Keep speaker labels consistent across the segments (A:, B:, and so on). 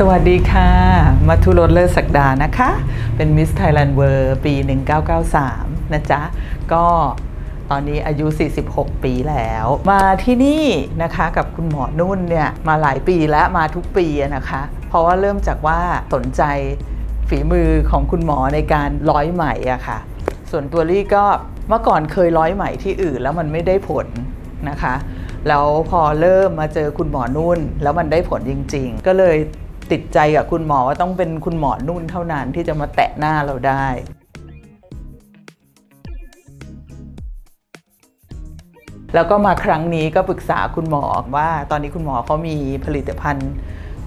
A: สวัสดีค่ะ มัทุรสเลิศศักดานะคะ เป็นมิสไทยแลนด์เวิร์ปี 1993 นะจ๊ะ ก็ตอนนี้อายุ 46 ปีแล้ว มาที่นี่นะคะกับคุณหมอนุ่นเนี่ย มาหลายปีแล้วมาทุกปีนะคะ เพราะว่าเริ่มจากว่าสนใจฝีมือของคุณหมอในการร้อยไหมอะค่ะ ส่วนตัวลี่ก็เมื่อก่อนเคยร้อยไหมที่อื่นแล้วมันไม่ได้ผลนะคะ แล้วพอเริ่มมาเจอคุณหมอนุ่น แล้วมันได้ผลจริง ๆ ก็เลย ติดใจกับคุณหมอว่าต้องเป็นคุณหมอนุ่นเท่านั้นที่จะมาแตะหน้าเราได้แล้วก็มาครั้งนี้ก็ปรึกษาคุณหมอว่าตอนนี้คุณหมอเขามีผลิตภัณฑ์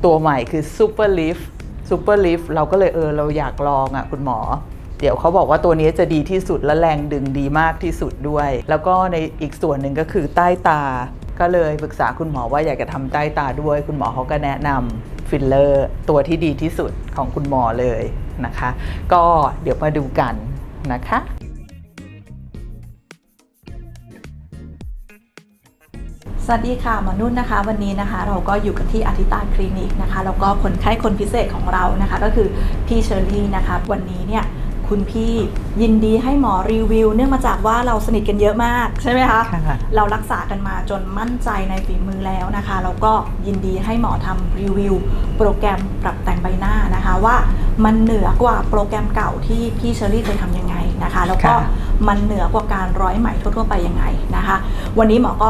A: ตัวใหม่คือ Super Lift Super Lift เราก็เลยเออเราอยากลองอะคุณหมอ เดี๋ยวเขาบอกว่าตัวนี้จะดีที่สุดและแรงดึงดีมากที่สุดด้วย แล้วก็ในอีกส่วนหนึ่งก็คือใต้ตา ก็เลยปรึกษาคุณหมอว่าอยากจะทำใต้ตาด้วย คุณหมอเขาก็แนะนำ ฟิลเลอร์ตัวที่ดีที่สุดของคุณหมอเลยนะคะ ก็เดี๋ยวมาดูกันนะคะ
B: สวัสดีค่ะหมอนุ่นนะคะ วันนี้นะคะเราก็อยู่กันที่อาทิตาคลินิกนะคะแล้วก็คนไข้คนพิเศษของเรานะคะ ก็คือพี่เชอรี่นะคะ วันนี้เนี่ย คุณพี่ยินดีให้หมอรีวิว เนื่องมาจากว่าเราสนิทกันเยอะมากใช่ไหมคะ
A: ค่ะ
B: เรารักษากันมาจนมั่นใจในฝีมือแล้วนะคะแล้วก็ยินดีให้หมอทำรีวิว โปรแกรมปรับแต่งใบหน้านะคะว่ามันเหนือกว่าโปรแกรมเก่าที่พี่เชอรี่เคยทำยังไงนะคะ แล้วก็
A: ค่ะ
B: มันเหนือกว่าการร้อยไหมทั่วๆไปยังไงนะคะ วันนี้หมอก็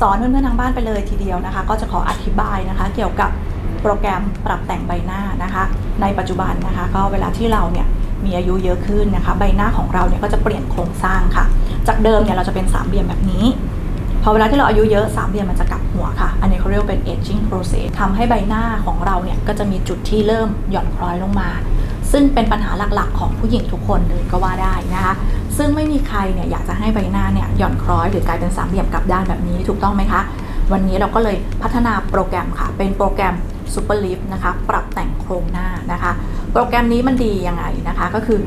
B: สอนเพื่อนๆทางบ้านไปเลยทีเดียวนะคะ ก็จะขออธิบายนะคะ เกี่ยวกับโปรแกรมปรับแต่งใบหน้านะคะ ในปัจจุบันนะคะ ก็เวลาที่เราเนี่ย มีอายุเยอะขึ้นนะคะ ใบหน้าของเราเนี่ยก็จะเปลี่ยนโครงสร้างค่ะ จากเดิมเนี่ยเราจะเป็นสามเหลี่ยมแบบนี้พอเวลาที่เราอายุเยอะสามเหลี่ยมมันจะกลับหัวค่ะ อันนี้เขาเรียกเป็น aging process ทำให้ใบหน้าของเราเนี่ยก็จะมีจุดที่เริ่มหย่อนคล้อยลงมา ซึ่งเป็นปัญหาหลักๆ ของผู้หญิงทุกคนเลยก็ว่าได้นะคะ ซึ่งไม่มีใครเนี่ยอยากจะให้ใบหน้าเนี่ยหย่อนคล้อยหรือกลายเป็นสามเหลี่ยมกลับด้านแบบนี้ถูกต้องไหมคะ วันนี้เราก็เลยพัฒนาโปรแกรมค่ะ เป็นโปรแกรม Super Lift นะคะ ปรับแต่งโครงหน้านะคะ โปรแกรมนี้มันดียังไงนะคะ ก็คือ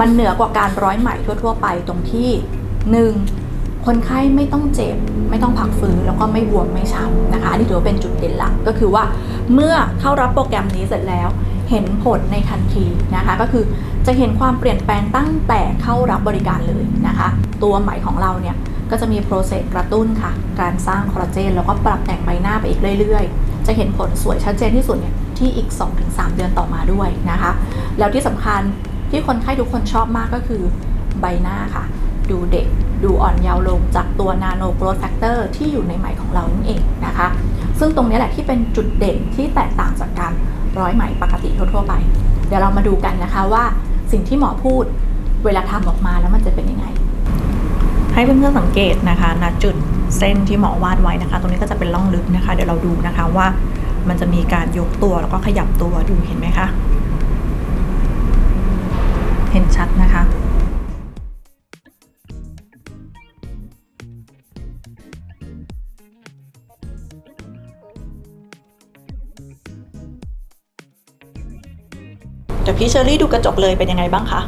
B: มันเหนือกว่าการร้อยไหมทั่ว ๆ ไปตรงที่หนึ่งคนไข้ไม่ต้องเจ็บ ไม่ต้องพักฟื้นแล้วก็ไม่บวมไม่ช้ำนะคะอันนี้ถือว่าเป็นจุดเด่นหลักก็คือว่าเมื่อเข้ารับโปรแกรมนี้เสร็จแล้วเห็นผลในทันทีนะคะ ก็คือจะเห็นความเปลี่ยนแปลงตั้งแต่เข้ารับบริการเลยนะคะ ตัวไหมของเราเนี่ยก็จะมีโปรเซสกระตุ้นค่ะ การสร้างคอลลาเจนแล้วก็ปรับแต่งใบหน้าไปอีกเรื่อยๆ จะเห็นผลสวยชัดเจนที่สุดเนี่ยที่อีก 2-3 เดือนต่อมาด้วยนะคะ แล้วที่สำคัญที่คนไข้ทุกคนชอบมากก็คือใบหน้าค่ะ ดูเด็กดูอ่อนเยาว์ลงจากตัว Nano Growth Factor ที่อยู่ในไหมของเรานั่นเองนะคะ ซึ่งตรงนี้แหละที่เป็นจุดเด่นที่แตกต่างจากการร้อยไหมปกติทั่วๆไป เดี๋ยวเรามาดูกันนะคะว่าสิ่งที่หมอพูดเวลาทำออกมาแล้วมันจะเป็นยังไง ให้เพื่อนๆสังเกตนะคะณจุด เส้นที่หมอวาดไว้นะคะ ตรงนี้ก็จะเป็นร่องลึกนะคะ เดี๋ยวเราดูนะคะว่ามันจะมีการยกตัวแล้วก็ขยับตัวดูเห็นไหมคะ เห็นชัดนะคะเดี๋ยวพี่เชอรี่ดูกระจกเลยเป็นยังไงบ้างคะ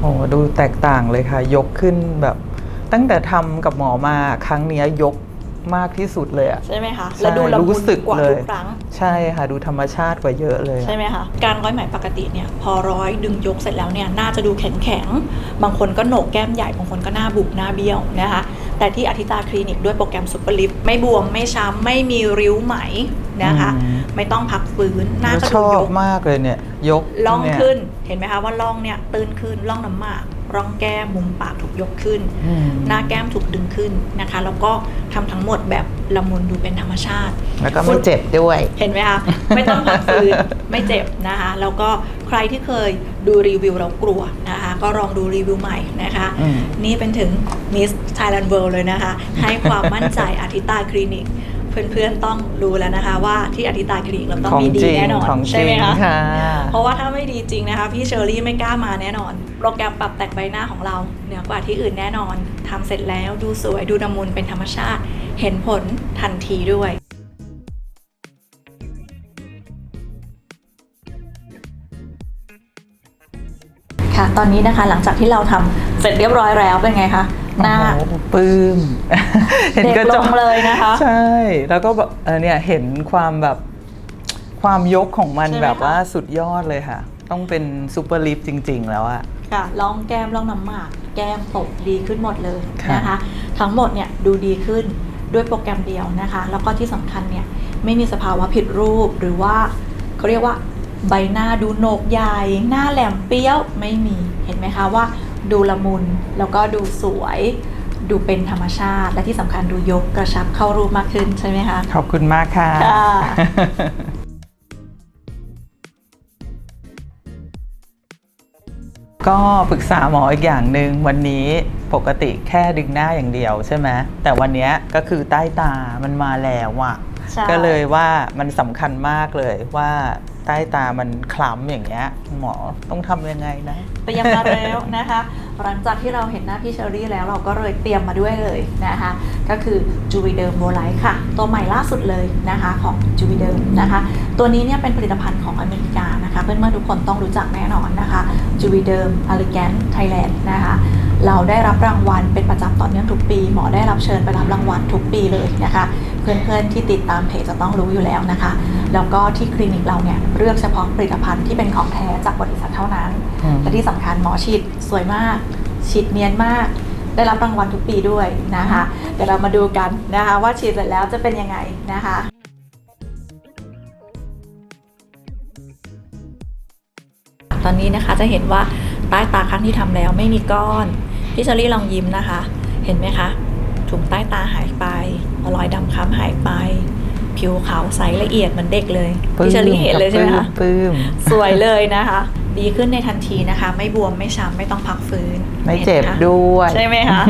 A: โอ้ดูแตกต่างเลยค่ะ ยกขึ้นแบบ ตั้งแต่ทำกับหมอมาครั้งเนี้ยยกมากที่สุดเลยอะ
B: ใช่ไหมคะ
A: ใช่
B: แล้วดูละมุ
A: รู้
B: น
A: สึก
B: กว่า
A: เลย
B: ทุกครั้ง
A: ใช่ค่ะดูธรรมชาติกว่าเยอะเลยอะ
B: ใช่ไหมคะ การร้อยไหมปกติเนี่ยพอร้อยดึงยกเสร็จแล้วเนี่ยน่าจะดูแข็งแข็งๆบางคนก็โหนกแก้มใหญ่ บางคนก็หน้าบุบหน้าเบี้ยวนะคะ แต่ที่อธิตาคลินิกด้วยโปรแกรมซุปเปอร์ลิฟไม่บวมไม่ช้ำไม่มีริ้วไหมนะคะ
A: อืม
B: ไม่ต้องพักฟื้นหน้าก็
A: ช
B: ดู
A: อยบ
B: ก
A: มากเลยเนี่ย ยก
B: ล่อง
A: เย
B: ขึ้นเห็นไหมคะว่าล่องเนี่ยตื้นขึ้นล่องน้ำหมาก ร่องแก้มมุมปากถูกยกขึ้น
A: อืม
B: หน้าแก้มถูกดึงขึ้นนะคะ แล้วก็ทำทั้งหมดแบบละมุนดูเป็นธรรมชาติ
A: แล้วก็ไม่เจ็บด้วย
B: เห็นไหมคะไม่ต้องพักฟื้นไม่เจ็บนะคะ แล้วก็ใครที่เคยดูรีวิวแล้วกลัวนะคะ ก็ลองดูรีวิวใหม่นะคะ
A: อืม
B: นี่เป็นถึง Miss Thailand World เลยนะคะ ให้ความมั่นใจอาทิตาคลินิก เพื่อนๆต้องรู้แล้วนะคะ ว่าที่อาทิตาคลินิกเราต้อง
A: ของ
B: มีดี
A: จริง
B: แน่นอน
A: ของจ
B: ใช่
A: ริ
B: ไหม
A: ง
B: คะ
A: ค่ะ
B: เพราะว่าถ้าไม่ดีจริงนะคะพี่เชอรี่ไม่กล้ามาแน่นอน โปรแกรมปรับแต่งใบหน้าของเราเหนือกว่าที่อื่นแน่นอนทำเสร็จแล้วดูสวยดูละมุนเป็นธรรมชาติ เห็นผลทันทีด้วยค่ะตอนนี้นะคะหลังจากที่เราทำเสร็จเรียบร้อยแล้วเป็นไงคะ หน้า
A: โอ้โหปลื้ม เห็น
B: เด็ก
A: กระจ
B: ล
A: ก
B: งเลยนะคะ
A: ใช่ แล้วก็แบบเออเนี่ยเห็นความแบบความยกของมัน
B: ใช่ไหม
A: แบบว่า
B: คะ
A: สุดยอดเลยค่ะ ต้องเป็นซูเปอร์ลิฟต์จริง ๆ แล้วอะ
B: ค่ะลองแก้มลองน้ำหมาก แก้มตกดีขึ้นหมดเลย
A: ค่ะ
B: นะคะ ทั้งหมดเนี่ยดูดีขึ้นด้วยโปรแกรมเดียวนะคะ แล้วก็ที่สำคัญเนี่ยไม่มีสภาวะผิดรูปหรือว่าเขาเรียกว่าใบหน้าดูโหนกใหญ่ หน้าแหลมเปี้ยวไม่มีเห็นไหมคะว่า ดูละมุน แล้วก็ดูสวย ดูเป็นธรรมชาติ และที่สำคัญดูยกกระชับเข้ารูปมากขึ้นใช่ไหมคะ
A: ขอบคุณมากค่ะ
B: ค่ะ
A: ก็ปรึกษาหมออีกอย่างหนึ่งวันนี้ปกติแค่ดึงหน้าอย่างเดียวใช่ไหมแต่วันเนี้ยก็คือใต้ตามันมาแล้วอะ
B: ใช่
A: ก็เลยว่ามันสำคัญมากเลยว่า ใต้ตามันคล้ำอย่างเงี้ยหมอต้องทำยังไงนะ
B: เตรียมมาแล้วนะคะ หลังจากที่เราเห็นหน้าพี่เชอรี่แล้วเราก็เลยเตรียมมาด้วยเลยนะคะ ก็คือจูวิเดิมโบไลท์ค่ะ ตัวใหม่ล่าสุดเลยนะคะของจูวิเดิมนะคะ ตัวนี้เนี่ยเป็นผลิตภัณฑ์ของอเมริกานะคะ เพื่อนๆทุกคนต้องรู้จักแน่นอนนะคะจูวิเดิมอ l ิแกนไทยแลนด์นะคะ เราได้รับรางวัลเป็นประจำต่อเนื่องทุกปี หมอได้รับเชิญไปรับรางวัลทุกปีเลยนะคะ เพื่อนๆที่ติดตามเพจจะต้องรู้อยู่แล้วนะคะ แล้วก็ที่คลินิกเราเนี่ยเลือกเฉพาะผลิตภัณฑ์ที่เป็นของแท้จากบริษัทเท่านั้น
A: อืม
B: และที่สำคัญหมอฉีดสวยมากฉีดเนียนมาก ได้รับรางวัลทุกปีด้วยนะคะ เดี๋ยวเรามาดูกันนะคะว่าฉีดเสร็จแล้วจะเป็นยังไงนะคะ ตอนนี้นะคะจะเห็นว่าใต้ตาครั้งที่ทำแล้วไม่มีก้อน พี่เชอรี่ลองยิ้มนะคะ เห็นไหมคะถุงใต้ตาหายไปรอยดำค้ำหายไป ผิวขาวใสละเอียดเหมือนเด็กเลยพี่เชอรี่เห็นเลยใช่ไหมคะ
A: ปลื้ม
B: สวยเลยนะคะ ดีขึ้นในทันทีนะคะ ไม่บวมไม่ช้ำไม่ต้องพักฟื้น
A: ไม่เจ็บ
B: ห็นหคะ
A: ด้วย
B: ใช่ไหมคะ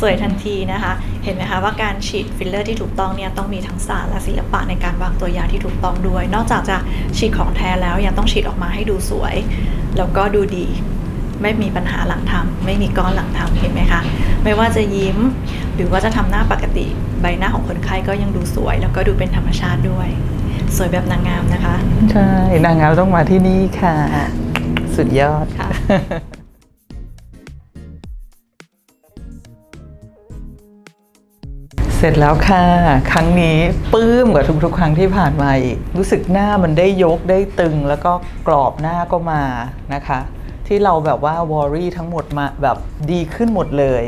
B: สวยทันทีนะคะ เห็นไหมคะว่าการฉีดฟิลเลอร์ที่ถูกต้องเนี่ยต้องมีทั้งศาสตร์และศิลปะในการวางตัวยาที่ถูกต้องด้วย นอกจากจะฉีดของแท้แล้วยังต้องฉีดออกมาให้ดูสวย แล้วก็ดูดี ไม่มีปัญหาหลังทำไม่มีก้อนหลังทำเห็นไหมคะไม่ว่าจะยิ้ม หรือว่าจะทำหน้าปกติใบหน้าของคนไข้ก็ยังดูสวย แล้วก็ดูเป็นธรรมชาติด้วย สวยแบบนางงามนะคะ
A: ใช่นางงามต้องมาที่นี่ค่ะ สุดยอด
B: ค่ะ
A: เสร็จแล้วค่ะ ครั้งนี้ปลื้มกว่าทุกๆ ครั้งที่ผ่านมาอีก รู้สึกหน้ามันได้ยกได้ตึงแล้วก็กรอบหน้าก็มานะคะ ที่เราแบบว่าวอรี่ทั้งหมดมาแบบดีขึ้นหมดเลย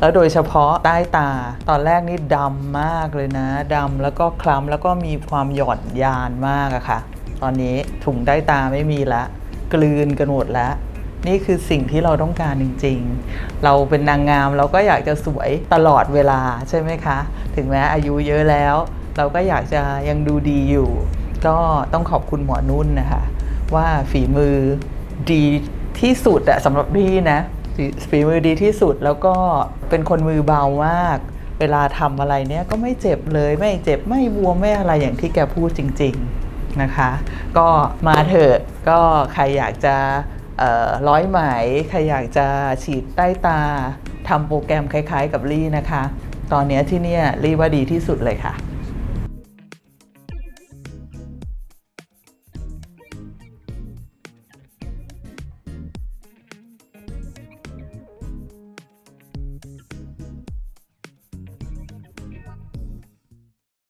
A: แล้วโดยเฉพาะใต้ตา ตอนแรกนี่ดำมากเลยนะดำแล้วก็คล้ำแล้วก็มีความหย่อนยานมากอะค่ะ ตอนนี้ถุงใต้ตาไม่มีละ กลืนกันหมดแล้วนี่คือสิ่งที่เราต้องการจริง ๆ เราเป็นนางงามเราก็อยากจะสวยตลอดเวลาใช่ไหมคะ ถึงแม้อายุเยอะแล้ว เราก็อยากจะยังดูดีอยู่ ก็ต้องขอบคุณหมอนุ่นนะคะ ว่าฝีมือดี ที่สุดอะสำหรับพี่นะฝีมือดีที่สุดแล้วก็เป็นคนมือเบามาก เวลาทำอะไรเนี้ยก็ไม่เจ็บเลยไม่เจ็บไม่บวมไม่อะไรอย่างที่แกพูดจริง ๆนะคะ ก็มาเถอะก็ใครอยากจะร้อยไหมใครอยากจะฉีดใต้ตาทำโปรแกรมคล้าย ๆ กับลี่นะคะ ตอนเนี้ยที่เนี่ยลี่ว่าดีที่สุดเลยค่ะ